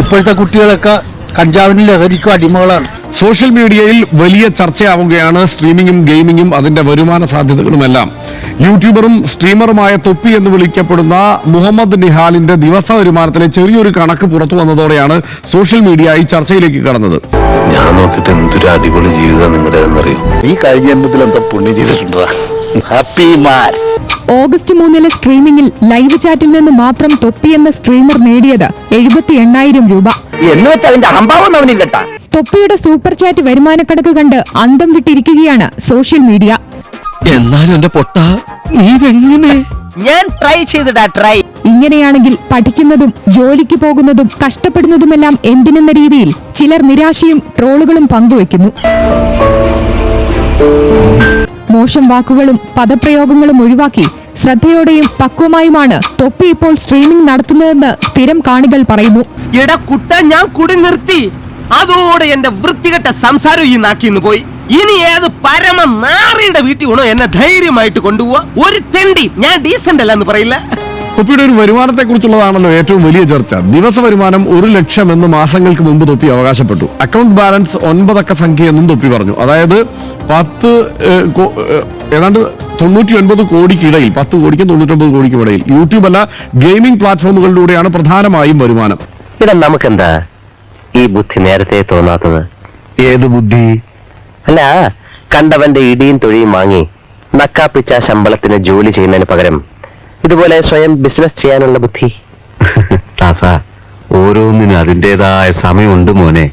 ഇപ്പോഴത്തെ കുട്ടികളൊക്കെ കഞ്ചാവിനും ലഹരിക്കും അടിമകളാണ്. സോഷ്യൽ മീഡിയയിൽ വലിയ ചർച്ചയാവുകയാണ് സ്ട്രീമിംഗും ഗെയിമിംഗും അതിന്റെ വരുമാന സാധ്യതകളുമെല്ലാം. യൂട്യൂബറും സ്ട്രീമറുമായ തൊപ്പി എന്ന് വിളിക്കപ്പെടുന്ന മുഹമ്മദ് നിഹാലിന്റെ ദിവസ വരുമാനത്തിലെ ചെറിയൊരു കണക്ക് പുറത്തു വന്നതോടെയാണ് സോഷ്യൽ മീഡിയ ഈ ചർച്ചയിലേക്ക് കടന്നത്. ഞാൻ നോക്കിയിട്ട് എന്തൊരു അടിപൊളി ജീവിതം നിങ്ങളുടെ ഈ കഴിഞ്ഞ ജന്മത്തിൽ എന്താ പുണ്യം ചെയ്തിട്ടുണ്ടോ ഹാപ്പി മാൻ. ഓഗസ്റ്റ് മൂന്നിലെ സ്ട്രീമിംഗിൽ ലൈവ് ചാറ്റിൽ നിന്ന് മാത്രം തൊപ്പി എന്ന സ്ട്രീമർ നേടിയത് എഴുപത്തി എണ്ണായിരം രൂപ തൊപ്പിയുടെ സൂപ്പർ ചാറ്റ് വരുമാനക്കണക്ക് കണ്ട് അന്തം വിട്ടിരിക്കുകയാണ് സോഷ്യൽ മീഡിയ എന്നാലും എന്റെ പൊട്ട നീ ഇതെങ്ങനെ? ഞാൻ ട്രൈ ചെയ്തിടാ ട്രൈ ഇങ്ങനെയാണെങ്കിൽ പഠിക്കുന്നതും ജോലിക്ക് പോകുന്നതും കഷ്ടപ്പെടുന്നതുമെല്ലാം എന്തിനെന്ന രീതിയിൽ ചിലർ നിരാശയും ട്രോളുകളും പങ്കുവെക്കുന്നു മോശം വാക്കുകളും പദപ്രയോഗങ്ങളും ഒഴിവാക്കി ശ്രദ്ധയോടെയും പക്വമായുമാണ് തൊപ്പി ഇപ്പോൾ സ്ട്രീമിംഗ് നടത്തുന്നതെന്ന് സ്ഥിരം കാണികൾ പറയുന്നു. കുട്ട ഞാൻ കുടി നിർത്തി. അതോടെ എന്റെ വൃത്തികെട്ട സംസാരം ഈ നാക്കിന്ന് പോയി. ഇനി ഏത് പരമ നാറിയുടെ വീട്ടിൽ ഉണോ എന്നെ ധൈര്യമായിട്ട് കൊണ്ടുപോവാ? ഒരു തെണ്ടി ഞാൻ ഡീസന്റ് അല്ല എന്ന് പറയില്ല. തൊപ്പിയുടെ ഒരു വരുമാനത്തെ കുറിച്ചുള്ളതാണല്ലോ ഏറ്റവും വലിയ ചർച്ച. ദിവസ വരുമാനം ഒരു ലക്ഷം എന്ന് മാസങ്ങൾക്ക് മുമ്പ് തൊപ്പി അവകാശപ്പെട്ടു. അക്കൗണ്ട് ബാലൻസ് ഒൻപതക്ക സംഖ്യ എന്നും തൊപ്പി പറഞ്ഞു. അതായത് പത്ത് ഏതാണ്ട് തൊണ്ണൂറ്റി ഒൻപത് കോടിക്കിടയിൽ പത്ത് കോടിക്കും തൊണ്ണൂറ്റൊമ്പത് കോടിക്കും ഇടയിൽ. യൂട്യൂബ് അല്ല ഗെയിമിംഗ് പ്ലാറ്റ്ഫോമുകളിലൂടെയാണ് പ്രധാനമായും വരുമാനം. ഇവിടെ നമുക്കെന്താ ഈ ബുദ്ധി നേരത്തെ തോന്നാത്തത്? ഏത് ബുദ്ധി? അല്ല കണ്ടവന്റെ ഇടിയും തൊഴിയും വാങ്ങി നക്കാപ്പിച്ച ശമ്പളത്തിന് ജോലി ചെയ്യുന്നതിന് പകരം ഇതുപോലെ സ്വയം ബിസിനസ് ചെയ്യാനുള്ള ബുദ്ധി. ഓരോന്നിനും അതിന്റെതായ സമയമുണ്ട് മോനെ.